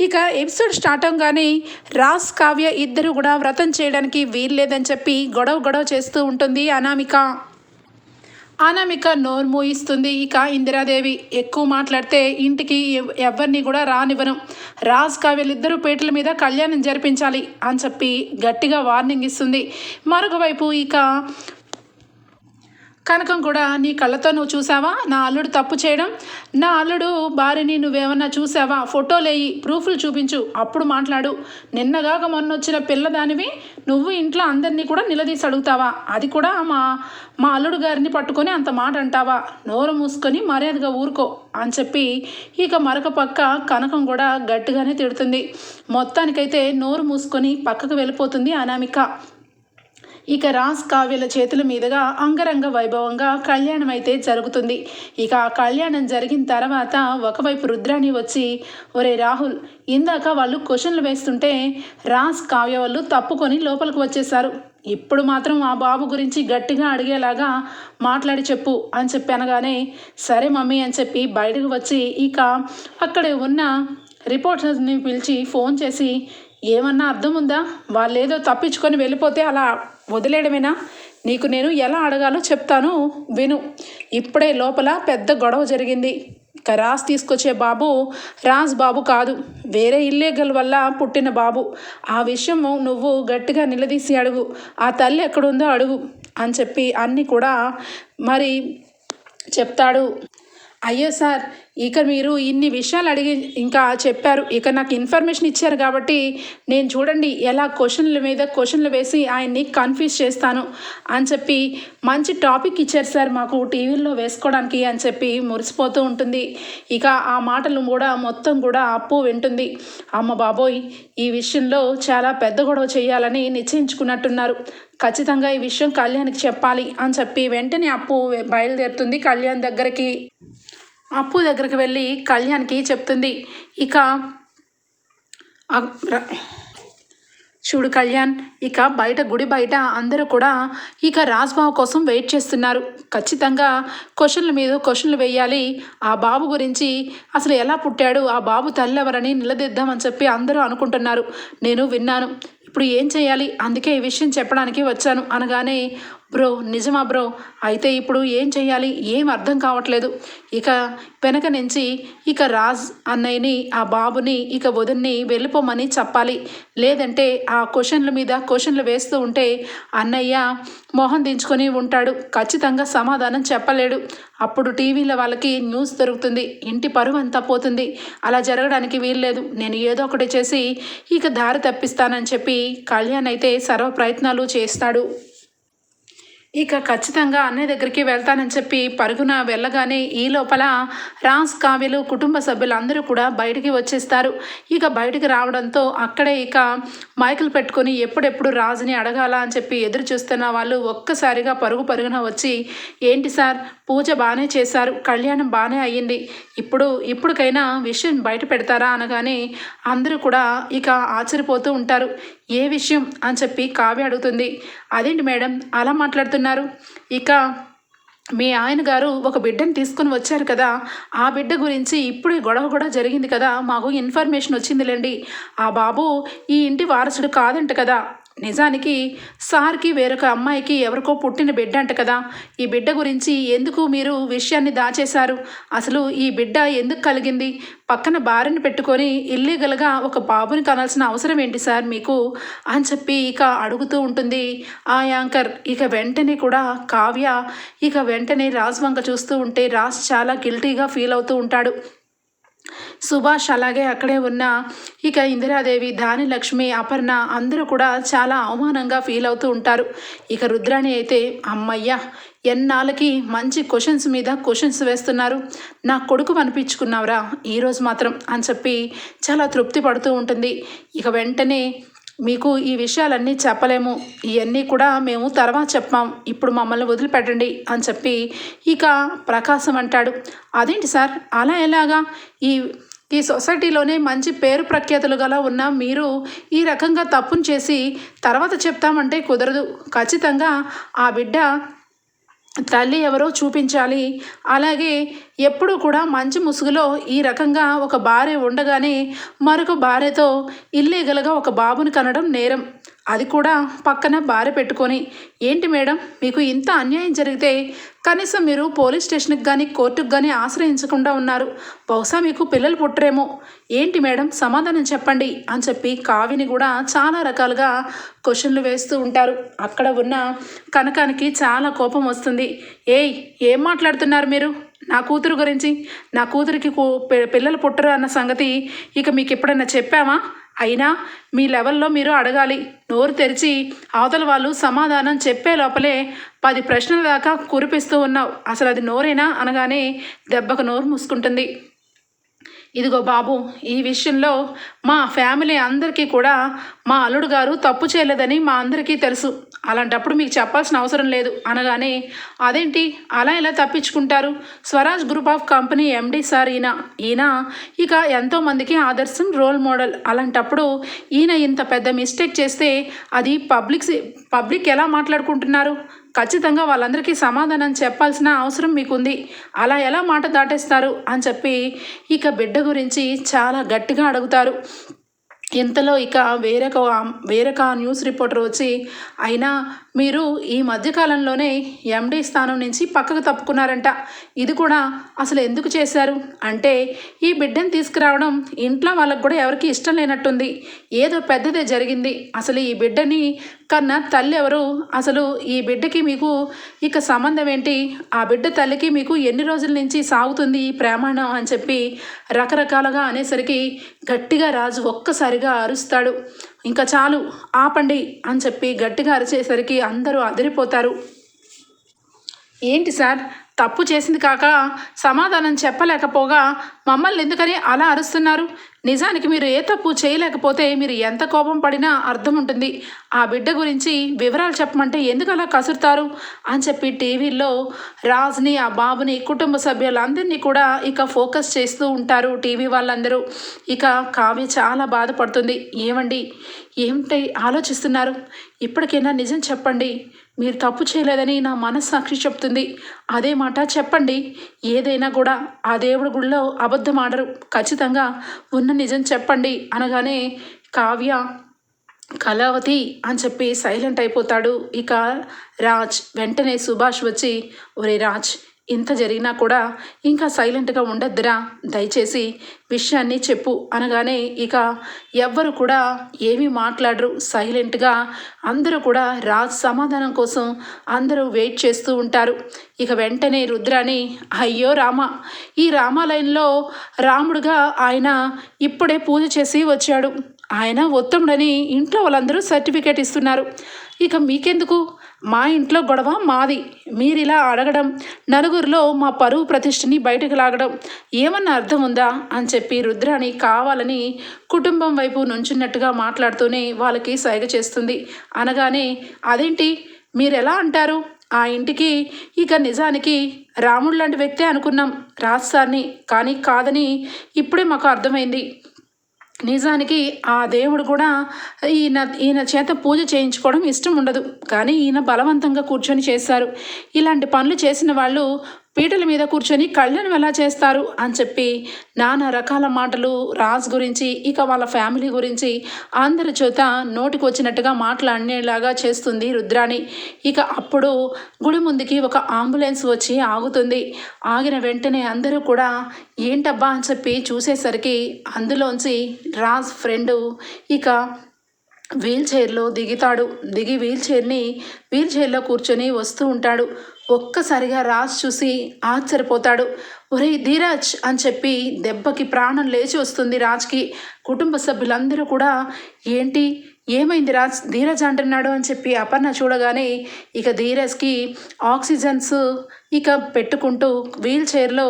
ఇక episode start అవగానే రాస్ కావ్య ఇద్దరు కూడా వ్రతం చేయడానికి వీల్లేదని చెప్పి గొడవ గొడవ చేస్తూ ఉంటుంది అనామిక. అనామిక నోరు మూయిస్తుంది. ఇక ఇందిరాదేవి ఎక్కువ మాట్లాడితే ఇంటికి ఎవ్- ఎవరిని కూడా రానివ్వను. రాజ్ కావ్యలిద్దరూ పేటల మీద కళ్యాణం జరిపించాలి అని చెప్పి గట్టిగా వార్నింగ్ ఇస్తుంది. మరొకవైపు ఇక కనకం కూడా నీ కళ్ళతో నువ్వు చూసావా? నా అల్లుడు తప్పు చేయడం నా అల్లుడు భార్యని నువ్వేమన్నా చూసావా? ఫోటోలేయి ప్రూఫ్లు చూపించు అప్పుడు మాట్లాడు. నిన్నగాక మొన్న వచ్చిన పిల్లదానివి నువ్వు ఇంట్లో అందరినీ కూడా నిలదీసి అడుగుతావా? అది కూడా మా మా అల్లుడు గారిని పట్టుకొని అంత మాట అంటావా? నోరు మూసుకొని మర్యాదగా ఊరుకో అని చెప్పి ఇక మరొక పక్క కనకం కూడా గట్టిగానే తిడుతుంది. మొత్తానికైతే నోరు మూసుకొని పక్కకు వెళ్ళిపోతుంది అనామిక. ఇక రాస్ కావ్యల చేతుల మీదుగా అంగరంగ వైభవంగా కళ్యాణం అయితే జరుగుతుంది. ఇక ఆ కళ్యాణం జరిగిన తర్వాత ఒకవైపు రుద్రాణి వచ్చి ఒరే రాహుల్ ఇందాక వాళ్ళు క్వశ్చన్లు వేస్తుంటే రాస్ కావ్య వాళ్ళు తప్పుకొని లోపలికి వచ్చేసారు ఇప్పుడు మాత్రం ఆ బాబు గురించి గట్టిగా అడిగేలాగా మాట్లాడి చెప్పు అని చెప్పి అనగానే సరే మమ్మీ అని చెప్పి బయటకు వచ్చి ఇక అక్కడే ఉన్న రిపోర్టర్ని పిలిచి ఫోన్ చేసి ఏమన్నా అర్థం ఉందా? వాళ్ళేదో తప్పించుకొని వెళ్ళిపోతే అలా వదిలేయడమేనా? నీకు నేను ఎలా అడగాలో చెప్తాను విను. ఇప్పుడే లోపల పెద్ద గొడవ జరిగింది. ఇక రాజ్ తీసుకొచ్చే బాబు రాజ్ బాబు కాదు. వేరే ఇల్లీగల్ వల్ల పుట్టిన బాబు. ఆ విషయం నువ్వు గట్టిగా నిలదీసి అడుగు. ఆ తల్లి ఎక్కడుందో అడుగు అని చెప్పి అన్నీ కూడా మరి చెప్తాడు. అయ్యో సార్ ఇక మీరు ఇన్ని విషయాలు అడిగి ఇంకా చెప్పారు. ఇక నాకు ఇన్ఫర్మేషన్ ఇచ్చారు కాబట్టి నేను చూడండి ఎలా క్వశ్చన్ల మీద క్వశ్చన్లు వేసి ఆయన్ని కన్ఫ్యూజ్ చేస్తాను అని చెప్పి మంచి టాపిక్ ఇచ్చారు సార్ మాకు టీవీలో వేసుకోవడానికి అని చెప్పి మురిసిపోతూ ఉంటుంది. ఇక ఆ మాటలు కూడా మొత్తం కూడా అప్పు వింటుంది. అమ్మ బాబోయ్ ఈ విషయంలో చాలా పెద్ద గొడవ చేయాలని నిశ్చయించుకున్నట్టున్నారు. ఖచ్చితంగా ఈ విషయం కళ్యాణ్కి చెప్పాలి అని చెప్పి వెంటనే అప్పు బయలుదేరుతుంది కళ్యాణ్ దగ్గరికి. అప్పు దగ్గరికి వెళ్ళి కళ్యాణ్కి చెప్తుంది. ఇక చూడు కళ్యాణ్ ఇక బయట గుడి బయట అందరూ కూడా ఇక రాజ్బాబు కోసం వెయిట్ చేస్తున్నారు. ఖచ్చితంగా క్వశ్చన్ల మీద క్వశ్చన్లు వేయాలి. ఆ బాబు గురించి అసలు ఎలా పుట్టాడు ఆ బాబు తల్లెవరని నిలదీద్దామని చెప్పి అందరూ అనుకుంటున్నారు. నేను విన్నాను. ఇప్పుడు ఏం చేయాలి? అందుకే ఈ విషయం చెప్పడానికి వచ్చాను అనగానే బ్రో నిజమా బ్రో? అయితే ఇప్పుడు ఏం చేయాలి ఏం అర్థం కావట్లేదు. ఇక వెనక నుంచి ఇక రాజ్ అన్నయ్యని ఆ బాబుని ఇక వదిన్ని వెళ్ళిపోమని చెప్పాలి. లేదంటే ఆ క్వశ్చన్ల మీద క్వశ్చన్లు వేస్తూ ఉంటే అన్నయ్య మొహం దించుకొని ఉంటాడు. ఖచ్చితంగా సమాధానం చెప్పలేడు. అప్పుడు టీవీలో వాళ్ళకి న్యూస్ దొరుకుతుంది. ఇంటి పరువు అంతా పోతుంది. అలా జరగడానికి వీల్లేదు. నేను ఏదో ఒకటి చేసి ఇక దారి తప్పిస్తానని చెప్పి కళ్యాణ్ అయితే సర్వ ప్రయత్నాలు చేస్తాడు. ఇక ఖచ్చితంగా అన్నయ్య దగ్గరికి వెళ్తానని చెప్పి పరుగున వెళ్ళగానే ఈ లోపల రాజ్ కావ్యలు కుటుంబ సభ్యులు అందరూ కూడా బయటికి వచ్చేస్తారు. ఇక బయటికి రావడంతో అక్కడే ఇక మైకులు పెట్టుకొని ఎప్పుడెప్పుడు రాజుని అడగాల అని చెప్పి ఎదురు చూస్తున్న వాళ్ళు ఒక్కసారిగా పరుగు పరుగున వచ్చి ఏంటి సార్ పూజ బాగానే చేశారు కళ్యాణం బాగానే అయ్యింది. ఇప్పుడు ఇప్పటికైనా విషయం బయట పెడతారా? అనగానే అందరూ కూడా ఇక ఆశ్చర్యపోతూ ఉంటారు. ఏ విషయం అని చెప్పి కావ్య అడుగుతుంది. అదేంటి మేడం? అలా మాట్లాడుతున్నారు. ఇక మీ ఆయన గారు ఒక బిడ్డను తీసుకుని వచ్చారు కదా. ఆ బిడ్డ గురించి ఇప్పుడే గొడవ కూడా జరిగింది కదా. మాకు ఇన్ఫర్మేషన్ వచ్చిందిలేండి. ఆ బాబు ఈ ఇంటి వారసుడు కాదంట కదా. నిజానికి సార్కి వేరొక అమ్మాయికి ఎవరికో పుట్టిన బిడ్డ అంట కదా. ఈ బిడ్డ గురించి ఎందుకు మీరు విషయాన్ని దాచేశారు? అసలు ఈ బిడ్డ ఎందుకు కలిగింది? పక్కన భార్యను పెట్టుకొని ఇల్లీగల్గా ఒక బాబుని కనాల్సిన అవసరం ఏంటి సార్ మీకు? అని చెప్పి ఇక అడుగుతూ ఉంటుంది. ఆ యాంకర్ ఇక వెంటనే కూడా కావ్య ఇక వెంటనే రాజ్ వంక చూస్తూ ఉంటే రాజ్ చాలా గిల్టీగా ఫీల్ అవుతూ ఉంటాడు. సుభాష్ అలాగే అక్కడే ఉన్న ఇక ఇందిరాదేవి దానిలక్ష్మి అపర్ణ అందరూ కూడా చాలా అవమానంగా ఫీల్ అవుతూ ఉంటారు. ఇక రుద్రాణి అయితే అమ్మయ్య ఎన్నాళ్ళకి మంచి క్వశ్చన్స్ మీద క్వశ్చన్స్ వేస్తున్నారు. నా కొడుకు అనిపించుకున్నావురా ఈరోజు మాత్రం అని చెప్పి చాలా తృప్తి పడుతూ ఉంటుంది. ఇక వెంటనే మీకు ఈ విషయాలన్నీ చెప్పలేము. ఇవన్నీ కూడా మేము తర్వాత చెప్పాం ఇప్పుడు మమ్మల్ని వదిలిపెట్టండి అని చెప్పి ఇక ప్రకాశం అంటాడు. అదేంటి సార్? అలా ఎలాగా? ఈ ఈ సొసైటీలోనే మంచి పేరు ప్రఖ్యాతులు గల ఉన్న మీరు ఈ రకంగా తప్పును చేసి తర్వాత చెప్తామంటే కుదరదు. ఖచ్చితంగా ఆ బిడ్డ తల్లి ఎవరో చూపించాలి. అలాగే ఎప్పుడు కూడా మంచి ముసుగులో ఈ రకంగా ఒక భార్య ఉండగానే మరొక భార్యతో ఇల్లీగల్గా ఒక బాబుని కనడం నేరం. అది కూడా పక్కన భార్య పెట్టుకొని ఏంటి మేడం మీకు ఇంత అన్యాయం జరిగితే కనీసం మీరు పోలీస్ స్టేషన్కి కానీ కోర్టుకు కానీ ఆశ్రయించకుండా ఉన్నారు. బహుశా మీకు పిల్లలు పుట్టరేమో. ఏంటి మేడం సమాధానం చెప్పండి అని చెప్పి కావిని కూడా చాలా రకాలుగా క్వశ్చన్లు వేస్తూ ఉంటారు. అక్కడ ఉన్న కనకానికి చాలా కోపం వస్తుంది. ఏయ్ ఏం మాట్లాడుతున్నారు మీరు? నా కూతురు గురించి? నా కూతురికి కూ- పిల్లలు పుట్టరు అన్న సంగతి ఇక మీకు ఎప్పుడైనా చెప్పామా అయినా మీ లెవెల్లో మీరు అడగాలి. నోరు తెరిచి అవతల వాళ్ళు సమాధానం చెప్పే లోపలే పది ప్రశ్నల దాకా కురిపిస్తూ ఉన్నావు. అసలు అది నోరేనా? అనగానే దెబ్బకు నోరు మూసుకుంటుంది. ఇదిగో బాబు ఈ విషయంలో మా ఫ్యామిలీ అందరికీ కూడా మా అల్లుడు గారు తప్పు చేయలేదని మా అందరికీ తెలుసు. అలాంటప్పుడు మీకు చెప్పాల్సిన అవసరం లేదు. అనగానే అదేంటి? అలా ఎలా తప్పించుకుంటారు? Swaraj group of company MD sir ఈయన. ఈయన ఇక ఎంతోమందికి ఆదర్శం రోల్ మోడల్. అలాంటప్పుడు ఈయన ఇంత పెద్ద మిస్టేక్ చేస్తే అది పబ్లిక్ పబ్లిక్ ఎలా మాట్లాడుకుంటున్నారు? ఖచ్చితంగా వాళ్ళందరికీ సమాధానం చెప్పాల్సిన అవసరం మీకుంది. అలా ఎలా మాట దాటేస్తారు? అని చెప్పి ఇక బిడ్డ గురించి చాలా గట్టిగా అడుగుతారు. ఇంతలో ఇక వేరొక వేరొక న్యూస్ రిపోర్టర్ వచ్చి అయినా మీరు ఈ మధ్యకాలంలోనే ఎండీ స్థానం నుంచి పక్కకు తప్పుకున్నారంట. ఇది కూడా అసలు ఎందుకు చేశారు? అంటే ఈ బిడ్డను తీసుకురావడం ఇంట్లో వాళ్ళకు కూడా ఎవరికి ఇష్టం లేనట్టుంది. ఏదో పెద్దదే జరిగింది. అసలు ఈ బిడ్డని కన్నా తల్లి ఎవరు? అసలు ఈ బిడ్డకి మీకు ఇక సంబంధం ఏంటి? ఆ బిడ్డ తల్లికి మీకు ఎన్ని రోజుల నుంచి సాగుతుంది ఈ ప్రయాణం అని చెప్పి రకరకాలుగా అనేసరికి గట్టిగా రాజు ఒక్కసారిగా అరుస్తాడు. ఇంకా చాలు ఆపండి అని చెప్పి గట్టిగా అరిచేసరికి అందరూ అదిరిపోతారు. ఏంటి సార్? తప్పు చేసింది కాక సమాధానం చెప్పలేకపోగా మమ్మల్ని ఎందుకని అలా అరుస్తున్నారు? నిజానికి మీరు ఏ తప్పు చేయలేకపోతే మీరు ఎంత కోపం పడినా అర్థం ఉంటుంది. ఆ బిడ్డ గురించి వివరాలు చెప్పమంటే ఎందుకు అలా కసురుతారు? అని చెప్పి టీవీలో రాజ్ని ఆ బాబుని కుటుంబ సభ్యులందరినీ కూడా ఇక ఫోకస్ చేస్తూ ఉంటారు టీవీ వాళ్ళందరూ. ఇక కావ్య చాలా బాధపడుతుంది. ఏమండి? ఏమిటి ఆలోచిస్తున్నారు? ఇప్పటికైనా నిజం చెప్పండి. మీరు తప్పు చేయలేదని నా మనస్సాక్షి చెప్తుంది. అదే మాట చెప్పండి. ఏదైనా కూడా ఆ దేవుడి గుడిలో అబద్ధం ఆడరు. ఖచ్చితంగా ఉన్న నిజం చెప్పండి అనగానే కావ్య కళావతి అని చెప్పి సైలెంట్ అయిపోతాడు. ఇక రాజ్ వెంటనే సుభాష్ వచ్చి ఒరే రాజ్ ఇంత జరిగినా కూడా ఇంకా సైలెంట్గా ఉండొద్దురా? దయచేసి విషయాన్ని చెప్పు అనగానే ఇక ఎవ్వరు కూడా ఏమీ మాట్లాడరు. సైలెంట్గా అందరూ కూడా రాజ్ సమాధానం కోసం అందరూ వెయిట్ చేస్తూ ఉంటారు. ఇక వెంటనే రుద్రాని అయ్యో రామ ఈ రామాలయంలో రాముడుగా ఆయన ఇప్పుడే పూజ చేసి వచ్చాడు. ఆయన ఉత్తముడని ఇంట్లో వాళ్ళందరూ సర్టిఫికేట్ ఇస్తున్నారు. ఇక మీకెందుకు? మా ఇంట్లో గొడవ మాది. మీరు ఇలా అడగడం నలుగురిలో మా పరువు ప్రతిష్టని బయటకు లాగడం ఏమన్నా అర్థం ఉందా అని చెప్పి రుద్రాని కావాలని కుటుంబం వైపు నుంచున్నట్టుగా మాట్లాడుతూనే వాళ్ళకి సైగ చేస్తుంది. అనగానే అదేంటి? మీరు ఎలా అంటారు? ఆ ఇంటికి ఇక నిజానికి రాముడు లాంటి వ్యక్తే అనుకున్నాం. రాజ్ సార్ని కానీ కాదని ఇప్పుడే మాకు అర్థమైంది. నిజానికి ఆ దేవుడు కూడా ఈయన ఈయన చేత పూజ చేయించుకోవడం ఇష్టం ఉండదు. కానీ ఈయన బలవంతంగా కూర్చొని చేశారు. ఇలాంటి పనులు చేసిన వాళ్ళు పీటల మీద కూర్చొని కళ్యాణం ఎలా చేస్తారు అని చెప్పి నానా రకాల మాటలు రాజ్ గురించి ఇక వాళ్ళ ఫ్యామిలీ గురించి అందరి చేత నోటికి వచ్చినట్టుగా మాట్లాడేలాగా చేస్తుంది రుద్రాణి. ఇక అప్పుడు గుడి ముందుకి ఒక అంబులెన్స్ వచ్చి ఆగుతుంది. ఆగిన వెంటనే అందరూ కూడా ఏంటబ్బా అని చెప్పి చూసేసరికి అందులోంచి రాజ్ ఫ్రెండు ఇక వీల్ చైర్లో దిగుతాడు. దిగి వీల్ చైర్ని వీల్ చైర్లో కూర్చొని వస్తూ ఉంటాడు. ఒక్కసారిగా రాజ్ చూసి ఆశ్చర్యపోతాడు. ఒరే ధీరాజ్ అని చెప్పి దెబ్బకి ప్రాణం లేచి వస్తుంది రాజ్కి. కుటుంబ సభ్యులందరూ కూడా ఏంటి? ఏమైంది రాజ్? ధీరజ్ అంటున్నాడు అని చెప్పి అపర్ణ చూడగానే ఇక ధీరజ్కి ఆక్సిజన్స్ ఇక పెట్టుకుంటూ వీల్ చైర్లో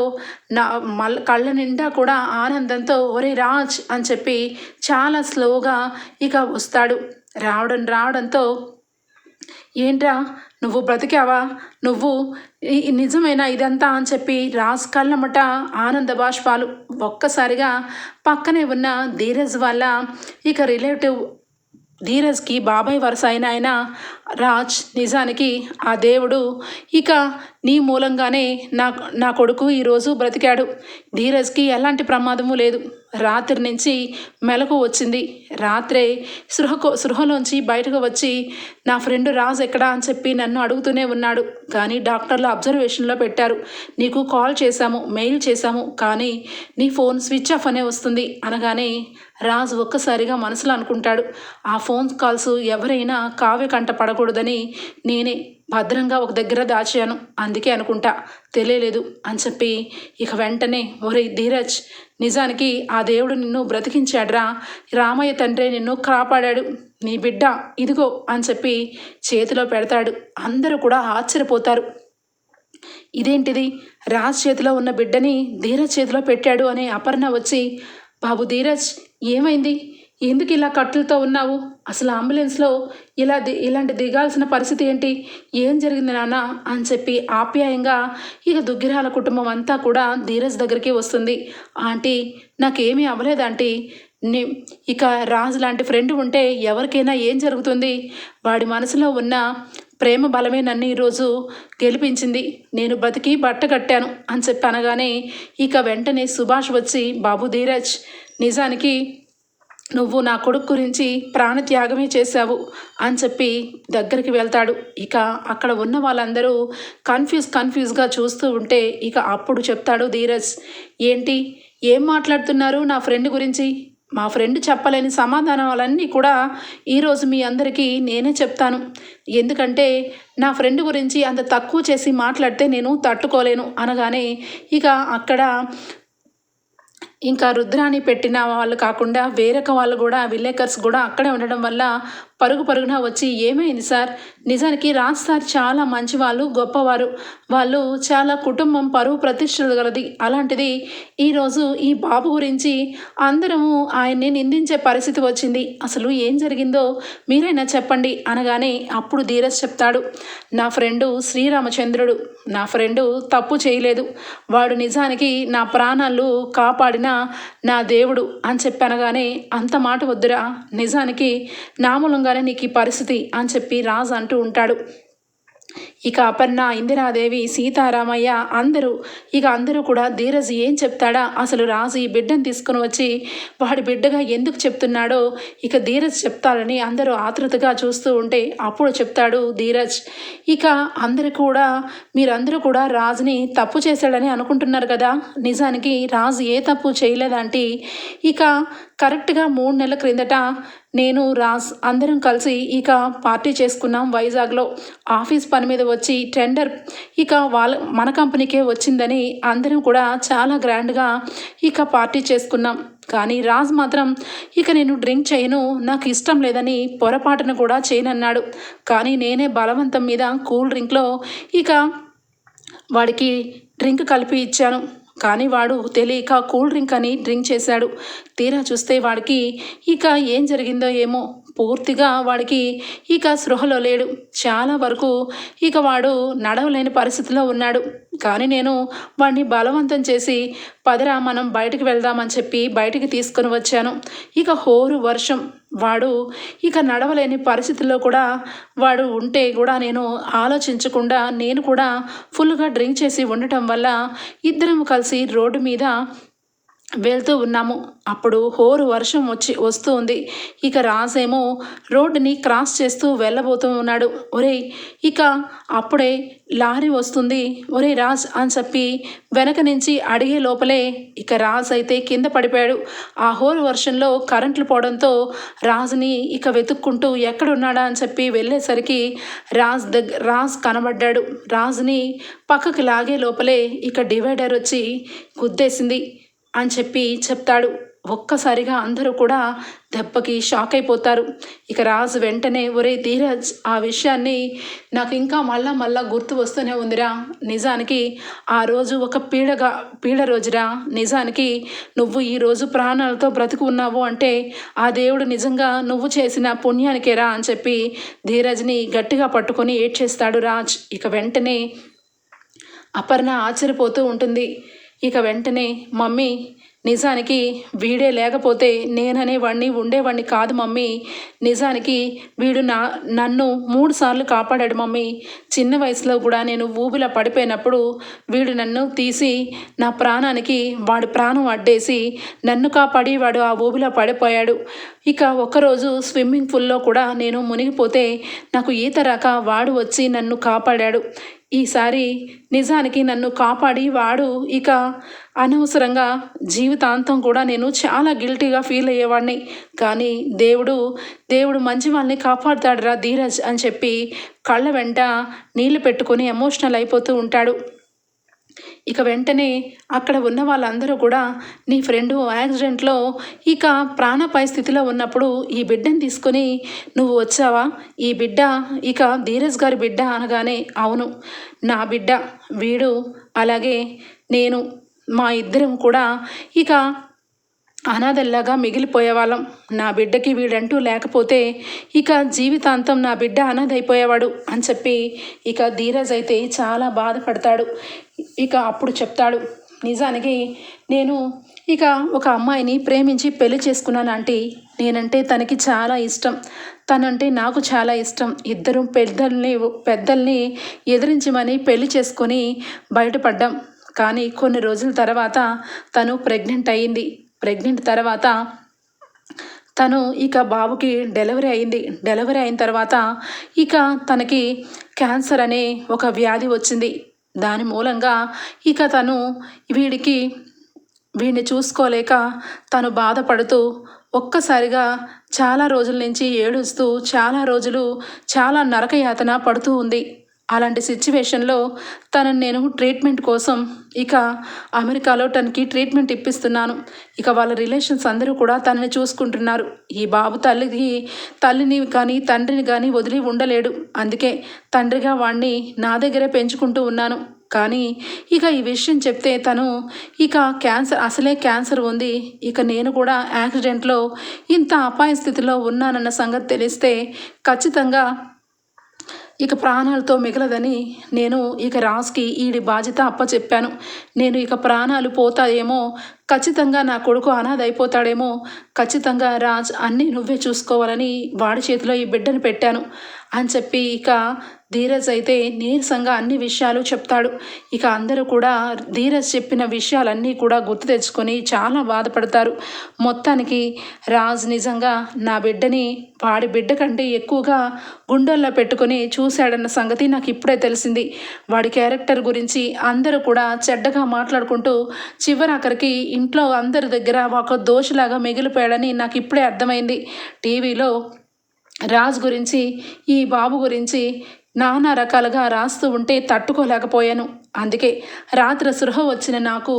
నా మల్ కళ్ళ నిండా కూడా ఆనందంతో ఒరే రాజ్ అని చెప్పి చాలా స్లోగా ఇక వస్తాడు. రావడం రావడంతో ఏంట్రా? నువ్వు బ్రతికావా? నువ్వు నిజమైన నిజమేనా ఇదంతా అని చెప్పి రాజ్ కళ్ళమట ఆనంద బాష్పాలు ఒక్కసారిగా పక్కనే ఉన్న ధీరజ్ వల్ల ఇక రిలేటివ్ ధీరజ్కి బాబాయ్ వరుస అయిన ఆయన రాజ్ నిజానికి ఆ దేవుడు ఇక నీ మూలంగానే నా నా కొడుకు ఈరోజు బ్రతికాడు. ధీరజ్కి ఎలాంటి ప్రమాదము లేదు. రాత్రి నుంచి మెలకు వచ్చింది. రాత్రే సృహకో సృహలోంచి బయటకు వచ్చి నా ఫ్రెండ్ రాజ్ ఎక్కడా అని చెప్పి నన్ను అడుగుతూనే ఉన్నాడు. కానీ డాక్టర్లు అబ్జర్వేషన్లో పెట్టారు. నీకు కాల్ చేశాము మెయిల్ చేశాము కానీ నీ ఫోన్ స్విచ్ ఆఫ్ అనే వస్తుంది అనగానే రాజు ఒక్కసారిగా మనసులో అనుకుంటాడు. ఆ ఫోన్ కాల్స్ ఎవరైనా కావ్య కంట పడకూడదని నేనే భద్రంగా ఒక దగ్గర దాచాను. అందుకే అనుకుంటా తెలియలేదు. అని చెప్పి ఇక వెంటనే ఒరే ధీరజ్ నిజానికి ఆ దేవుడు నిన్ను బ్రతికించాడురా? రామయ్య తండ్రి నిన్ను కాపాడాడు. నీ బిడ్డ ఇదిగో అని చెప్పి చేతిలో పెడతాడు. అందరూ కూడా ఆశ్చర్యపోతారు. ఇదేంటిది? రాజ్ చేతిలో ఉన్న బిడ్డని ధీరజ్ చేతిలో పెట్టాడు అనే అపర్ణ వచ్చి బాబు ధీరజ్ ఏమైంది? ఎందుకు ఇలా కట్టులతో ఉన్నావు? అసలు అంబులెన్స్లో ఇలా ది ఇలాంటి దిగాల్సిన పరిస్థితి ఏంటి? ఏం జరిగింది నాన్న? అని చెప్పి ఆప్యాయంగా ఇక దుగ్గిరాల కుటుంబం అంతా కూడా ధీరజ్ దగ్గరికి వస్తుంది. ఆంటీ నాకేమీ అవ్వలేదు ఆంటీ. నే ఇక రాజు లాంటి ఫ్రెండ్ ఉంటే ఎవరికైనా ఏం జరుగుతుంది? వాడి మనసులో ఉన్న ప్రేమ బలమే నన్ను ఈరోజు గెలిపించింది. నేను బతికి బట్ట కట్టాను అని చెప్పి అనగానే ఇక వెంటనే సుభాష్ వచ్చి బాబు ధీరజ్ నిజానికి నువ్వు నా కొడుకు గురించి ప్రాణత్యాగమే చేశావు అని చెప్పి దగ్గరికి వెళ్తాడు. ఇక అక్కడ ఉన్న వాళ్ళందరూ కన్ఫ్యూజ్ కన్ఫ్యూజ్గా చూస్తూ ఉంటే ఇక అప్పుడు చెప్తాడు ధీరజ్ ఏంటి? ఏం మాట్లాడుతున్నారు నా ఫ్రెండ్ గురించి? మా ఫ్రెండ్ చెప్పలేని సమాధానాలన్నీ కూడా ఈరోజు మీ అందరికీ నేనే చెప్తాను. ఎందుకంటే నా ఫ్రెండ్ గురించి అంత తక్కువ చేసి మాట్లాడితే నేను తట్టుకోలేను అనగానే ఇక అక్కడ ఇంకా రుద్రాని పెట్టిన వాళ్ళు కాకుండా వేరొక వాళ్ళు కూడా విలేకర్స్ కూడా అక్కడే ఉండడం వల్ల పరుగు పరుగున వచ్చి ఏమైంది సార్? నిజానికి రాజ్ సార్ చాలా మంచి వాళ్ళు గొప్పవారు. వాళ్ళు చాలా కుటుంబం పరువు ప్రతిష్టలు గలది. అలాంటిది ఈరోజు ఈ బాబు గురించి అందరము ఆయన్ని నిందించే పరిస్థితి వచ్చింది. అసలు ఏం జరిగిందో మీరైనా చెప్పండి అనగానే అప్పుడు ధీరజ్ చెప్తాడు. నా ఫ్రెండు శ్రీరామచంద్రుడు. నా ఫ్రెండు తప్పు చేయలేదు. వాడు నిజానికి నా ప్రాణాలు కాపాడిన నా దేవుడు అని చెప్పనగానే అంత మాట వద్దురా. నిజానికి నామలంగా మూలంగానే నీకు ఈ పరిస్థితి అని చెప్పి రాజు అంటూ ఉంటాడు. ఇక అపర్ణ ఇందిరాదేవి సీతారామయ్య అందరూ ఇక అందరూ కూడా ధీరజ్ ఏం చెప్తాడా? అసలు రాజు ఈ బిడ్డను తీసుకుని వచ్చి వాడి బిడ్డగా ఎందుకు చెప్తున్నాడో ఇక ధీరజ్ చెప్తాడని అందరూ ఆతృతగా చూస్తూ ఉంటే అప్పుడు చెప్తాడు ధీరజ్. ఇక అందరూ కూడా మీరందరూ కూడా రాజుని తప్పు చేశాడని అనుకుంటున్నారు కదా? నిజానికి రాజు ఏ తప్పు చేయలేదంటే ఇక కరెక్ట్గా మూడు నెలల క్రిందట నేను రాజ్ అందరం కలిసి ఇక పార్టీ చేసుకున్నాం వైజాగ్లో. ఆఫీస్ పని మీద వచ్చి టెండర్ ఇక వాళ్ళ మన కంపెనీకే వచ్చిందని అందరం కూడా చాలా గ్రాండ్గా ఇక పార్టీ చేసుకున్నాం. కానీ రాజ్ మాత్రం ఇక నేను డ్రింక్ చేయను నాకు ఇష్టం లేదని పొరపాటును కూడా చేయనన్నాడు. కానీ నేనే బలవంతం మీద కూల్ డ్రింక్లో ఇక వాడికి డ్రింక్ కలిపి ఇచ్చాను. కానీ వాడు తెలియక కూల్ డ్రింక్ అని డ్రింక్ చేశాడు. తీరా చూస్తే వాడికి ఇక ఏం జరిగిందో ఏమో పూర్తిగా వాడికి ఇక స్పృహలో లేడు. చాలా వరకు ఇక వాడు నడవలేని పరిస్థితిలో ఉన్నాడు. కానీ నేను వాడిని బలవంతం చేసి పదరా మనం బయటకు వెళ్దామని చెప్పి బయటికి తీసుకొని వచ్చాను. ఇక హోరు వర్షం. వాడు ఇక నడవలేని పరిస్థితుల్లో కూడా వాడు ఉంటే కూడా నేను ఆలోచించకుండా నేను కూడా ఫుల్గా డ్రింక్ చేసి ఉండటం వల్ల ఇద్దరం కలిసి రోడ్డు మీద వెళ్తూ ఉన్నాము. అప్పుడు హోరు వర్షం వచ్చి వస్తూ ఉంది. ఇక రాజేమో రోడ్డుని క్రాస్ చేస్తూ వెళ్ళబోతూ ఉన్నాడు. ఒరేయ్ ఇక అప్పుడే లారీ వస్తుంది. ఒరే రాజ్ అని చెప్పి వెనక నుంచి అడిగే లోపలే ఇక రాజ్ అయితే కింద పడిపోయాడు. ఆ హోరు వర్షంలో కరెంట్లు పోవడంతో రాజుని ఇక వెతుక్కుంటూ ఎక్కడున్నాడా అని చెప్పి వెళ్ళేసరికి రాజ్ దగ్గర రాజ్ కనబడ్డాడు. రాజుని పక్కకి లాగే లోపలే ఇక డివైడర్ వచ్చి గుద్దేసింది. అని చెప్పి చెప్తాడు. ఒక్కసారిగా అందరూ కూడా దెబ్బకి షాక్ అయిపోతారు. ఇక రాజు వెంటనే ఒరే ధీరజ్ ఆ విషయాన్ని నాకు ఇంకా మళ్ళా మళ్ళా గుర్తు వస్తూనే ఉందిరా. నిజానికి ఆ రోజు ఒక పీడగా పీడ రోజురా. నిజానికి నువ్వు ఈరోజు ప్రాణాలతో బ్రతుకు ఉన్నావు అంటే ఆ దేవుడు నిజంగా నువ్వు చేసిన పుణ్యానికేరా అని చెప్పి ధీరజ్ని గట్టిగా పట్టుకొని ఏడ్చేస్తాడు రాజ్. ఇక వెంటనే అపర్ణ ఆశ్చర్యపోతూ ఉంటుంది. ఇక వెంటనే మమ్మీ నిజానికి వీడే లేకపోతే నేననేవాడిని ఉండేవాడిని కాదు మమ్మీ. నిజానికి వీడు నా నన్ను మూడు సార్లు కాపాడాడు మమ్మీ. చిన్న వయసులో కూడా నేను ఊబిలో పడిపోయినప్పుడు వీడు నన్ను తీసి నా ప్రాణానికి వాడు ప్రాణం అడ్డేసి నన్ను కాపాడి వాడు ఆ ఊబిలో పడిపోయాడు. ఇక ఒకరోజు స్విమ్మింగ్ పూల్లో కూడా నేను మునిగిపోతే నాకు ఈత రాక వాడు వచ్చి నన్ను కాపాడాడు. ఈసారి నిజానికి నన్ను కాపాడి వాడు ఇక అనవసరంగా జీవితాంతం కూడా నేను చాలా గిల్టీగా ఫీల్ అయ్యేవాడిని. కానీ దేవుడు దేవుడు మంచి వాళ్ళని కాపాడుతాడురా ధీరజ్ అని చెప్పి కళ్ళ వెంట నీళ్ళు పెట్టుకొని ఎమోషనల్ అయిపోతూ ఉంటాడు. ఇక వెంటనే అక్కడ ఉన్న వాళ్ళందరూ కూడా నీ ఫ్రెండు యాక్సిడెంట్లో ఇక ప్రాణ స్థితిలో ఉన్నప్పుడు ఈ బిడ్డను తీసుకొని నువ్వు వచ్చావా? ఈ బిడ్డ ఇక ధీరజ్ గారి బిడ్డ అనగానే అవును నా బిడ్డ వీడు అలాగే నేను మా ఇద్దరం కూడా ఇక అనాథల్లాగా మిగిలిపోయేవాళ్ళం. నా బిడ్డకి వీడంటూ లేకపోతే ఇక జీవితాంతం నా బిడ్డ అనాథైపోయేవాడు అని చెప్పి ఇక ధీరజ్ అయితే చాలా బాధపడతాడు. ఇక అప్పుడు చెప్తాడు నిజానికి నేను ఇక ఒక అమ్మాయిని ప్రేమించి పెళ్ళి చేసుకున్నాను ఆంటీ. నేనంటే తనకి చాలా ఇష్టం. తనంటే నాకు చాలా ఇష్టం. ఇద్దరం పెద్దల్ని పెద్దల్ని ఎదిరించమని పెళ్ళి చేసుకొని బయటపడ్డాం. కానీ కొన్ని రోజుల తర్వాత తను ప్రెగ్నెంట్ అయ్యింది. ప్రెగ్నెంట్ తర్వాత తను ఇక బాబుకి డెలివరీ అయింది డెలివరీ అయిన తర్వాత ఇక తనకి క్యాన్సర్ అనే ఒక వ్యాధి వచ్చింది. దాని మూలంగా ఇక తను వీడికి వీడిని చూసుకోలేక తను బాధపడుతూ ఒక్కసారిగా చాలా రోజుల నుంచి ఏడుస్తూ చాలా రోజులు చాలా నరకయాతన పడుతూ ఉంది. అలాంటి సిచ్యువేషన్లో తనను నేను ట్రీట్మెంట్ కోసం ఇక అమెరికాలో తనకి ట్రీట్మెంట్ ఇప్పిస్తున్నాను. ఇక వాళ్ళ రిలేషన్స్ అందరూ కూడా తనని చూసుకుంటున్నారు. ఈ బాబు తల్లికి తల్లిని కానీ తండ్రిని కానీ వదిలి ఉండలేడు. అందుకే తండ్రిగా వాణ్ణి నా దగ్గరే పెంచుకుంటూ ఉన్నాను. కానీ ఇక ఈ విషయం చెప్తే తను ఇక క్యాన్సర్ అసలే క్యాన్సర్ ఉంది. ఇక నేను కూడా యాక్సిడెంట్లో ఇంత అపాయ స్థితిలో ఉన్నానన్న సంగతి తెలిస్తే ఖచ్చితంగా ఇక ప్రాణాలతో మిగలదని నేను ఇక రాజ్కి ఈడి బాధ్యత అప్పచెప్పాను. నేను ఇక ప్రాణాలు పోతాయేమో ఖచ్చితంగా నా కొడుకు అనాథ అయిపోతాడేమో ఖచ్చితంగా రాజ్ అన్నీ నువ్వే చూసుకోవాలని వాడి చేతిలో ఈ బిడ్డను పెట్టాను అని చెప్పి ఇక ధీరజ్ అయితే నీరసంగా అన్ని విషయాలు చెప్తాడు. ఇక అందరూ కూడా ధీరజ్ చెప్పిన విషయాలన్నీ కూడా గుర్తు తెచ్చుకొని చాలా బాధపడతారు. మొత్తానికి రాజ్ నిజంగా నా బిడ్డని వాడి బిడ్డ కంటే ఎక్కువగా గుండెల్లో పెట్టుకొని చూశాడన్న సంగతి నాకు ఇప్పుడే తెలిసింది. వాడి క్యారెక్టర్ గురించి అందరూ కూడా చెడ్డగా మాట్లాడుకుంటూ చివరాఖరికి ఇంట్లో అందరి దగ్గర ఒక దోషిలాగా మిగిలిపోయాడని నాకు ఇప్పుడే అర్థమైంది. టీవీలో రాజ్ గురించి ఈ బాబు గురించి నానా రకాలుగా రాస్తూ ఉంటే తట్టుకోలేకపోయాను. అందుకే రాత్రి సృహ వచ్చిన నాకు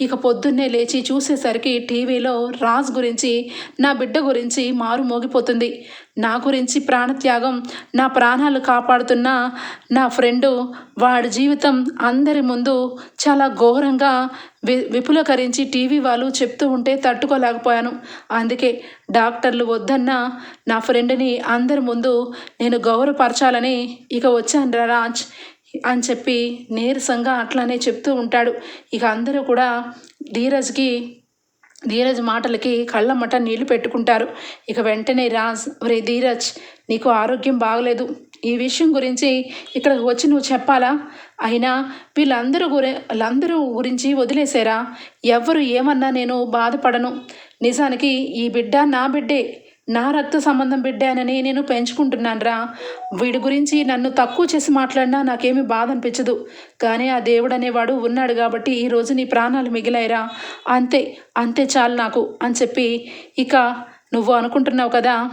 ఇక పొద్దున్నే లేచి చూసేసరికి టీవీలో రాజ్ గురించి నా బిడ్డ గురించి మారు మోగిపోతుంది. నా గురించి ప్రాణత్యాగం నా ప్రాణాలు కాపాడుతున్న నా ఫ్రెండు వాడి జీవితం అందరి ముందు చాలా ఘోరంగా వి విపులకరించి టీవీ వాళ్ళు చెప్తూ ఉంటే తట్టుకోలేకపోయాను. అందుకే డాక్టర్లు వద్దన్న నా ఫ్రెండ్ని అందరి ముందు నేను గౌరవపరచాలని ఇక వచ్చాను రాజ్ అని చెప్పి నీరసంగా అట్లానే చెప్తూ ఉంటాడు. ఇక అందరూ కూడా ధీరజ్కి ధీరజ్ మాటలకి కళ్ళమ్మట నీళ్ళు పెట్టుకుంటారు. ఇక వెంటనే రాజ్ ఒరే ధీరజ్ నీకు ఆరోగ్యం బాగలేదు. ఈ విషయం గురించి ఇక్కడికి వచ్చి నువ్వు చెప్పాలా? అయినా వీళ్ళందరూ గురి వీళ్ళందరూ గురించి వదిలేసారా ఎవ్వరు ఏమన్నా నేను బాధపడను. నిజానికి ఈ బిడ్డ నా బిడ్డే. నా రక్త సంబంధం బిడ్డానని నేను పెంచుకుంటున్నానురా. వీడి గురించి నన్ను తక్కువ చేసి మాట్లాడినా నాకేమీ బాధ అనిపించదు. కానీ ఆ దేవుడు అనేవాడు ఉన్నాడు కాబట్టి ఈరోజు నీ ప్రాణాలు మిగిలాయిరా. అంతే అంతే చాలు నాకు అని చెప్పి ఇక నువ్వు అనుకుంటున్నావు కదా?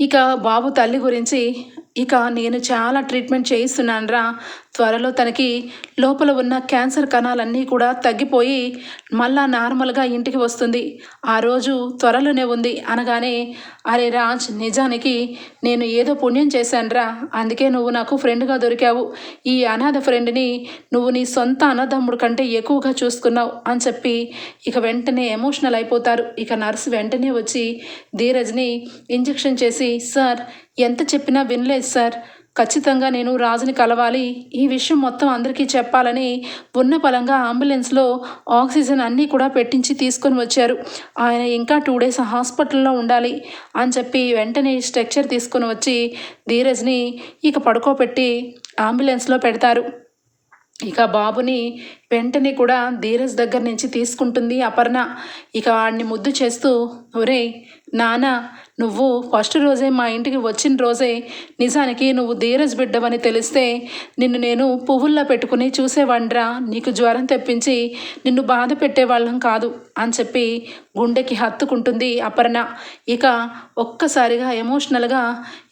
ఇక బాబు తల్లి గురించి ఇక నేను చాలా ట్రీట్మెంట్ చేయిస్తున్నానురా. త్వరలో తనకి లోపల ఉన్న క్యాన్సర్ కణాలన్నీ కూడా తగ్గిపోయి మళ్ళా నార్మల్గా ఇంటికి వస్తుంది. ఆ రోజు త్వరలోనే ఉంది అనగానే అరే రాజ్ నిజానికి నేను ఏదో పుణ్యం చేశానురా. అందుకే నువ్వు నాకు ఫ్రెండ్గా దొరికావు. ఈ అనాథ ఫ్రెండ్ని నువ్వు నీ సొంత అన్నదమ్ముడు కంటే ఎక్కువగా చూసుకున్నావు అని చెప్పి ఇక వెంటనే ఎమోషనల్ అయిపోతారు. ఇక నర్సు వెంటనే వచ్చి ధీరజ్ని ఇంజెక్షన్ చేసి సార్ ఎంత చెప్పినా వినలేదు సార్. ఖచ్చితంగా నేను రాజుని కలవాలి. ఈ విషయం మొత్తం అందరికీ చెప్పాలని ఉన్న పలంగా అంబులెన్స్లో ఆక్సిజన్ అన్నీ కూడా పెట్టించి తీసుకొని వచ్చారు. ఆయన ఇంకా టూ డేస్ హాస్పిటల్లో ఉండాలి అని చెప్పి వెంటనే స్ట్రక్చర్ తీసుకొని వచ్చి ధీరజ్ని ఇక పడుకోబెట్టి అంబులెన్స్లో పెడతారు. ఇక బాబుని వెంటనే కూడా ధీరజ్ దగ్గర నుంచి తీసుకుంటుంది అపర్ణ. ఇక వాడిని ముద్దు చేస్తూ ఒరే నాన్న నువ్వు ఫస్ట్ రోజే మా ఇంటికి వచ్చిన రోజే నిజానికి నువ్వు ధీరజ్ బిడ్డవని తెలిస్తే నిన్ను నేను పువ్వుల్లో పెట్టుకుని చూసేవాడిరా నీకు జ్వరం తెప్పించి నిన్ను బాధ పెట్టేవాళ్ళం కాదు అని చెప్పి గుండెకి హత్తుకుంటుంది అపర్ణ. ఇక ఒక్కసారిగా ఎమోషనల్గా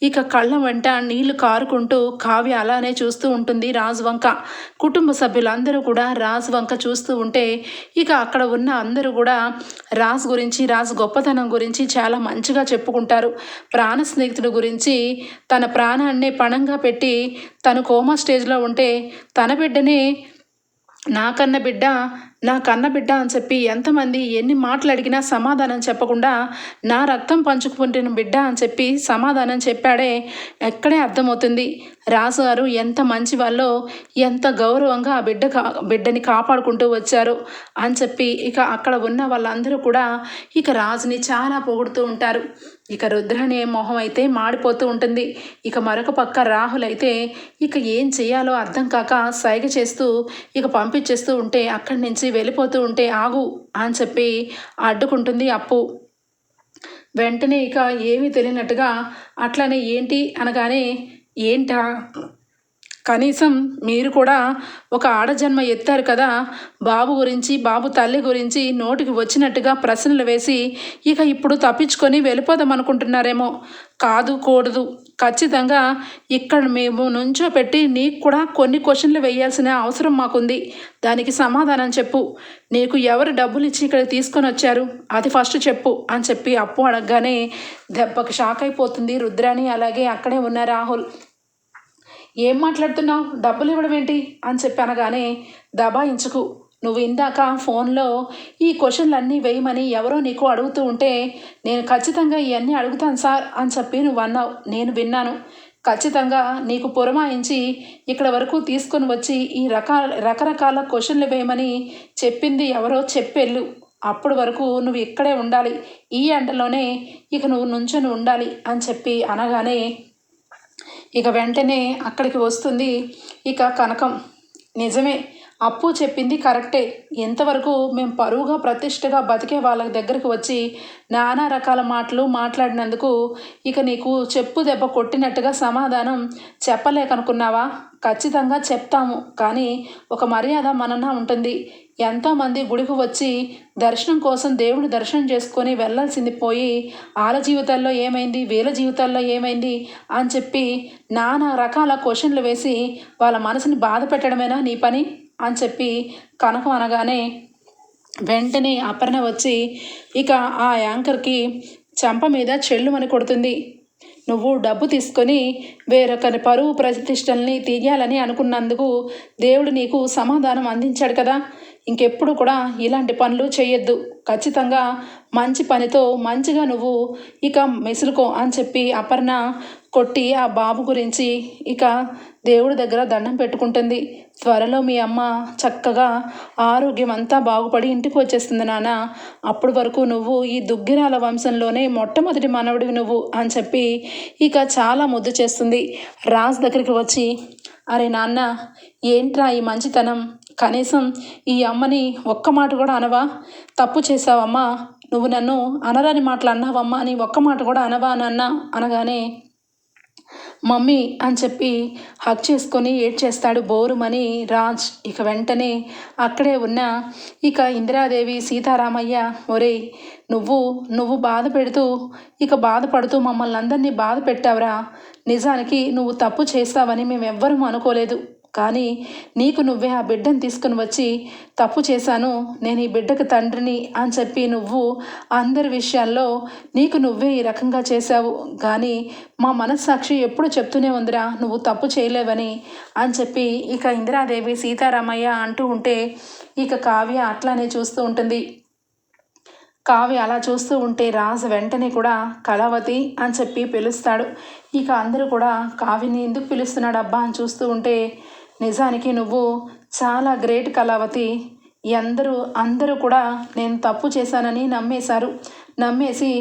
ఇక కళ్ళ వెంట నీళ్ళు కారుకుంటూ కావ్య అలానే చూస్తూ ఉంటుంది రాజు వంక కుటుంబ సభ్యులందరూ కూడా రాజు వంక చూస్తూ ఉంటే ఇక అక్కడ ఉన్న అందరూ కూడా రాజు గురించి రాజు గొప్పతనం గురించి చాలా మంచిగా చెప్పుకుంటారు. ప్రాణ స్నేహితుడు గురించి తన ప్రాణాన్ని పణంగా పెట్టి తను కోమా స్టేజ్లో ఉంటే తన బిడ్డనే నా కన్న బిడ్డ నా కన్న బిడ్డ అని చెప్పి ఎంతమంది ఎన్ని మాటలు అడిగినా సమాధానం చెప్పకుండా నా రక్తం పంచుకుంటున్న బిడ్డ అని చెప్పి సమాధానం చెప్పాడే ఎక్కడే అర్థమవుతుంది. రాజు గారు ఎంత మంచి వాళ్ళో ఎంత గౌరవంగా ఆ బిడ్డ కా బిడ్డని కాపాడుకుంటూ వచ్చారు అని చెప్పి ఇక అక్కడ ఉన్న వాళ్ళందరూ కూడా ఇక రాజుని చాలా పొగుడుతూ ఉంటారు. ఇక రుద్రనే మొహం అయితే మాడిపోతూ ఉంటుంది. ఇక మరొక పక్క రాహుల్ అయితే ఇక ఏం చేయాలో అర్థం కాక సైగ చేస్తూ ఇక పంపించేస్తూ ఉంటే అక్కడి నుంచి వెళ్ళిపోతూ ఉంటే ఆగు అని చెప్పి అడ్డుకుంటుంది అప్పు. వెంటనే ఇక ఏమీ తెలియనట్టుగా అట్లనే ఏంటి అనగానే ఏంటా? కనీసం మీరు కూడా ఒక ఆడజన్మ ఎత్తారు కదా. బాబు గురించి బాబు తల్లి గురించి నోటికి వచ్చినట్టుగా ప్రశ్నలు వేసి ఇక ఇప్పుడు తప్పించుకొని వెళ్ళిపోదాం అనుకుంటున్నారేమో. కాదు కూడదు. ఖచ్చితంగా ఇక్కడ మేము నుంచో పెట్టి నీకు కూడా కొన్ని క్వశ్చన్లు వేయాల్సిన అవసరం మాకుంది. దానికి సమాధానం చెప్పు. నీకు ఎవరు డబ్బులు ఇచ్చి ఇక్కడ తీసుకొని వచ్చారు? అది ఫస్ట్ చెప్పు అని చెప్పి అప్పు అడగగానే దెబ్బకి షాక్ అయిపోతుంది రుద్రాని అలాగే అక్కడే ఉన్న రాహుల్. ఏం మాట్లాడుతున్నావు? డబ్బులు ఇవ్వడం ఏంటి? అని చెప్పి అనగానే దబాయించుకు నువ్వు ఇందాక ఫోన్లో ఈ క్వశ్చన్లన్నీ వేయమని ఎవరో నీకు అడుగుతూ ఉంటే నేను ఖచ్చితంగా ఇవన్నీ అడుగుతాను సార్ అని చెప్పి నువ్వు అన్నావు. నేను విన్నాను. ఖచ్చితంగా నీకు పురమాయించి ఇక్కడ వరకు తీసుకొని వచ్చి ఈ రకాల రకరకాల క్వశ్చన్లు వేయమని చెప్పింది ఎవరో చెప్పెళ్ళు. అప్పటి వరకు నువ్వు ఇక్కడే ఉండాలి. ఈ ఎండలోనే ఇక నువ్వు నుంచొని ఉండాలి అని చెప్పి అనగానే ఇక వెంటనే అక్కడికి వస్తుంది ఇక కనకం. నిజమే అప్పు చెప్పింది కరెక్టే. ఎంతవరకు మేము పరువుగా ప్రతిష్టగా బతికే వాళ్ళ దగ్గరికి వచ్చి నానా రకాల మాటలు మాట్లాడినందుకు ఇక నీకు చెప్పు దెబ్బ కొట్టినట్టుగా సమాధానం చెప్పలేకనుకున్నావా? ఖచ్చితంగా చెప్తాము కానీ ఒక మర్యాద మనన ఉంటుంది. ఎంతోమంది గుడికి వచ్చి దర్శనం కోసం దేవుడు దర్శనం చేసుకొని వెళ్ళాల్సింది పోయి వాళ్ళ జీవితాల్లో ఏమైంది వీళ్ళ జీవితాల్లో ఏమైంది అని చెప్పి నానా రకాల క్వశ్చన్లు వేసి వాళ్ళ మనసుని బాధ పెట్టడమేనా నీ పని అని చెప్పి కనకం అనగానే వెంటనే అపర్ణ వచ్చి ఇక ఆ యాంకర్కి చెంప మీద చెల్లుమని కొడుతుంది. నువ్వు డబ్బు తీసుకొని వేరొకరి పరువు ప్రతిష్టల్ని తీయాలని అనుకున్నందుకు దేవుడు నీకు సమాధానం అందించాడు కదా. ఇంకెప్పుడు కూడా ఇలాంటి పనులు చేయొద్దు ఖచ్చితంగా మంచి పనితో మంచిగా నువ్వు ఇక మెసులుకో అని చెప్పి అపర్ణ కొట్టి ఆ బాబు గురించి ఇక దేవుడి దగ్గర దండం పెట్టుకుంటుంది. త్వరలో మీ అమ్మ చక్కగా ఆరోగ్యం అంతా బాగుపడి ఇంటికి వచ్చేస్తుంది నాన్న. అప్పటి వరకు నువ్వు ఈ దుగ్గిరాల వంశంలోనే మొట్టమొదటి మనవడివి నువ్వు అని చెప్పి ఇక చాలా ముద్దు చేస్తుంది. రాజ్ దగ్గరికి వచ్చి అరే నాన్న ఏంట్రా ఈ మంచితనం? కనీసం ఈ అమ్మని ఒక్క మాట కూడా అనవా? తప్పు చేసావమ్మా నువ్వు నన్ను అనరాని మాటలు అన్నావమ్మా అని ఒక్క మాట కూడా అనవా అని అన్నా? అనగానే మమ్మీ అని చెప్పి హక్ చేసుకొని ఏడ్చేస్తాడు బోరుమని రాజ్. ఇక వెంటనే అక్కడే ఉన్న ఇక ఇందిరాదేవి సీతారామయ్య ఒరేయ్ నువ్వు నువ్వు బాధ పెడుతూ ఇక బాధపడుతూ మమ్మల్ని అందరినీ బాధ పెట్టావురా. నిజానికి నువ్వు తప్పు చేస్తావని మేము ఎవ్వరూ అనుకోలేదు. కానీ నీకు నువ్వే ఆ బిడ్డను తీసుకుని వచ్చి తప్పు చేశాను నేను ఈ బిడ్డకు తండ్రిని అని చెప్పి నువ్వు అందరి విషయాల్లో నీకు నువ్వే ఈ రకంగా చేశావు. కానీ మా మనస్సాక్షి ఎప్పుడు చెప్తూనే ఉందిరా నువ్వు తప్పు చేయలేవని అని చెప్పి ఇక ఇందిరాదేవి సీతారామయ్య అంటూ ఉంటే ఇక కావ్య అట్లానే చూస్తూ ఉంటుంది. కావ్య అలా చూస్తూ ఉంటే రాజు వెంటనే కూడా కళావతి అని చెప్పి పిలుస్తాడు. ఇక అందరూ కూడా కావ్యని ఎందుకు పిలుస్తున్నాడు అబ్బా అని చూస్తూ ఉంటే నిజానికి నువ్వు చాలా గ్రేట్ కళావతి. అందరూ అందరూ కూడా నేను తప్పు చేశానని నమ్మేశారు. నమ్మేసి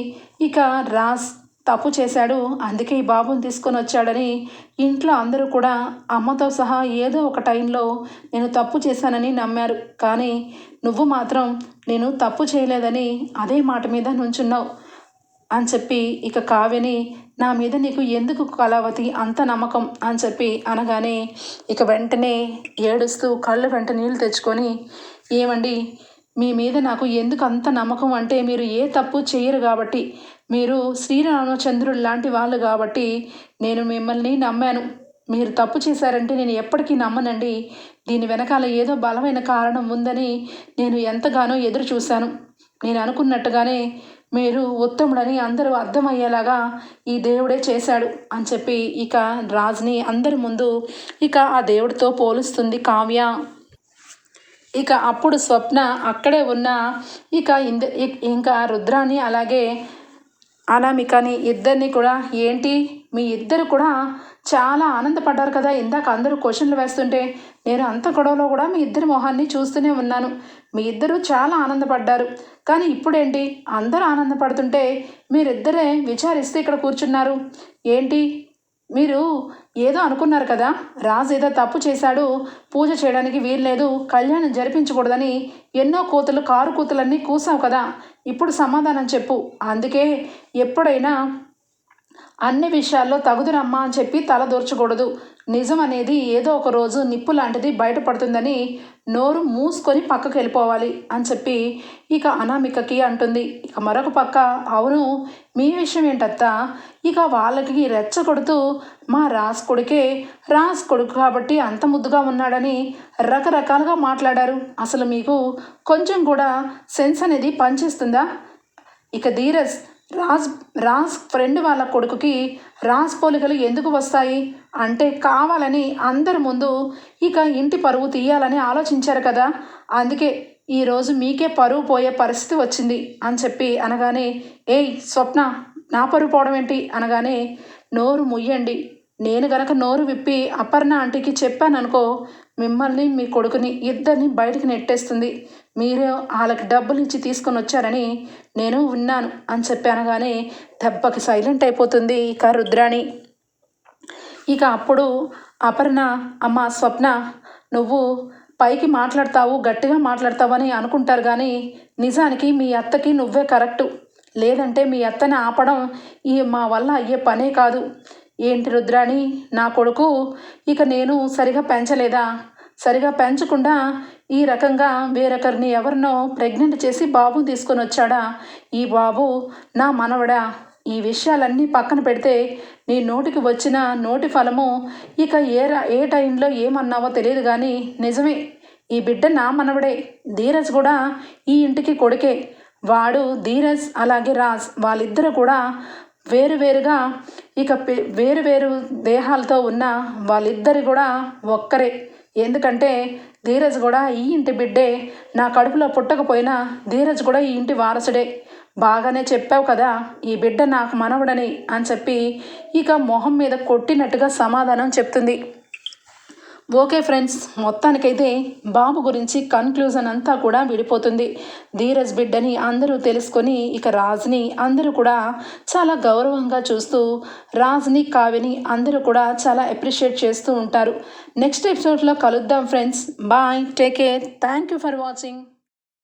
ఇక రాజ్ తప్పు చేశాడు. అందుకే ఈ బాబుని తీసుకొని వచ్చాడని ఇంట్లో అందరూ కూడా అమ్మతో సహా ఏదో ఒక టైంలో నేను తప్పు చేశానని నమ్మారు. కానీ నువ్వు మాత్రం నేను తప్పు చేయలేదని అదే మాట మీద నుంచున్నావు అని చెప్పి ఇక కావ్యని నా మీద నీకు ఎందుకు కళావతి అంత నమ్మకం అని చెప్పి అనగానే ఇక వెంటనే ఏడుస్తూ కళ్ళు వెంట నీళ్ళు తెచ్చుకొని ఏమండి మీ మీద నాకు ఎందుకు అంత నమ్మకం అంటే మీరు ఏ తప్పు చేయరు కాబట్టి మీరు శ్రీరామచంద్రుడు లాంటి వాళ్ళు కాబట్టి నేను మిమ్మల్ని నమ్మాను. మీరు తప్పు చేశారంటే నేను ఎప్పటికీ నమ్మనండి. దీని వెనకాల ఏదో బలమైన కారణం ఉందని నేను ఎంతగానో ఎదురు చూశాను నేను అనుకున్నట్టుగానే మీరు ఉత్తముడని అందరూ అర్థమయ్యేలాగా ఈ దేవుడే చేశాడు అని చెప్పి ఇక రాజుని అందరి ముందు ఇక ఆ దేవుడితో పోలుస్తుంది కావ్య. ఇక అప్పుడు స్వప్న అక్కడే ఉన్న ఇక ఇంద ఇంకా రుద్రాన్ని అలాగే అనామికని ఇద్దరిని కూడా ఏంటి? మీ ఇద్దరు కూడా చాలా ఆనందపడ్డారు కదా? ఇందాక అందరూ క్వశ్చన్లు వేస్తుంటే నేను అంత గొడవలో కూడా మీ ఇద్దరి మొహాన్ని చూస్తూనే ఉన్నాను. మీ ఇద్దరు చాలా ఆనందపడ్డారు. కానీ ఇప్పుడేంటి? అందరూ ఆనందపడుతుంటే మీరిద్దరే విచారిస్తే ఇక్కడ కూర్చున్నారు. ఏంటి? మీరు ఏదో అనుకున్నారు కదా? రాజు ఏదో తప్పు చేశాడు. పూజ చేయడానికి వీల్లేదు. కళ్యాణం జరిపించకూడదని ఎన్నో కూతులు కారు కూతులన్నీ కూసావు కదా. ఇప్పుడు సమాధానం చెప్పు. అందుకే ఎప్పుడైనా అన్ని విషయాల్లో తగుదురమ్మా అని చెప్పి తల దూర్చకూడదు. నిజం అనేది ఏదో ఒక రోజు నిప్పు లాంటిది బయటపడుతుందని నోరు మూసుకొని పక్కకు వెళ్ళిపోవాలి అని చెప్పి ఇక అనామికకి అంటుంది. ఇక మరొక పక్క అవును మీ విషయం ఏంటత్తా? ఇక వాళ్ళకి రెచ్చగొడుతూ మా రాస్ కొడుకే రాస్ కొడుకు కాబట్టి అంత ముద్దుగా ఉన్నాడని రకరకాలుగా మాట్లాడారు. అసలు మీకు కొంచెం కూడా సెన్స్ అనేది పనిచేస్తుందా? ఇక ధీరజ్ రాజ్ రాజ్ ఫ్రెండ్ వాళ్ళ కొడుకుకి రాజ్ పోలికలు ఎందుకు వస్తాయి? అంటే కావాలని అందరి ముందు ఇక ఇంటి పరువు తీయాలని ఆలోచించారు కదా. అందుకే ఈరోజు మీకే పరువు పోయే పరిస్థితి వచ్చింది అని చెప్పి అనగానే ఏయ్ స్వప్న నా పరువు పోవడం ఏంటి? అనగానే నోరు ముయ్యండి. నేను గనక నోరు విప్పి అపర్ణ ఆంటీకి చెప్పాననుకో మిమ్మల్ని మీ కొడుకుని ఇద్దరిని బయటికి నెట్టేస్తుంది. మీరే వాళ్ళకి డబ్బులు ఇచ్చి తీసుకొని వచ్చారని నేను విన్నాను అని చెప్పాను కానీ దెబ్బకి సైలెంట్ అయిపోతుంది ఇక రుద్రాణి. ఇక అప్పుడు అపర్ణ అమ్మ స్వప్న నువ్వు పైకి మాట్లాడతావు గట్టిగా మాట్లాడతావు అని అనుకుంటారు కానీ నిజానికి మీ అత్తకి నువ్వే కరెక్టు. లేదంటే మీ అత్తని ఆపడం ఈ మా వల్ల అయ్యే పనే కాదు. ఏంటి రుద్రాణి నా కొడుకు? ఇక నేను సరిగా పెంచలేదా? సరిగా పెంచకుండా ఈ రకంగా వేరొకరిని ఎవరినో ప్రెగ్నెంట్ చేసి బాబు తీసుకొని వచ్చాడా? ఈ బాబు నా మనవడా. ఈ విషయాలన్నీ పక్కన పెడితే నీ నోటికి వచ్చిన నోటి ఫలము ఇక ఏ ఏ టైంలో ఏమన్నావో తెలియదు కానీ నిజమే. ఈ బిడ్డ నా మనవడే. ధీరజ్ కూడా ఈ ఇంటికి కొడుకే. వాడు ధీరజ్ అలాగే రాజ్ వాళ్ళిద్దరూ కూడా వేరువేరుగా ఇక వేరు వేరు దేహాలతో ఉన్న వాళ్ళిద్దరి కూడా ఒక్కరే. ఎందుకంటే ధీరజ్ కూడా ఈ ఇంటి బిడ్డే నా కడుపులో పుట్టకపోయినా ధీరజ్ కూడా ఈ ఇంటి వారసుడే. బాగానే చెప్పావు కదా ఈ బిడ్డ నాకు మనవడని అని చెప్పి ఇక మొహం మీద కొట్టినట్టుగా సమాధానం చెప్తుంది. ఓకే ఫ్రెండ్స్ మొత్తానికైతే బాబు గురించి కన్క్లూజన్ అంతా కూడా విడిపోతుంది. ధీరజ్ బిడ్డని అందరూ తెలుసుకొని ఇక రాజ్ని అందరూ కూడా చాలా గౌరవంగా చూస్తూ రాజ్ని కావ్యని అందరూ కూడా చాలా అప్రిషియేట్ చేస్తూ ఉంటారు. నెక్స్ట్ ఎపిసోడ్లో కలుద్దాం friends. Bye take care thank you for watching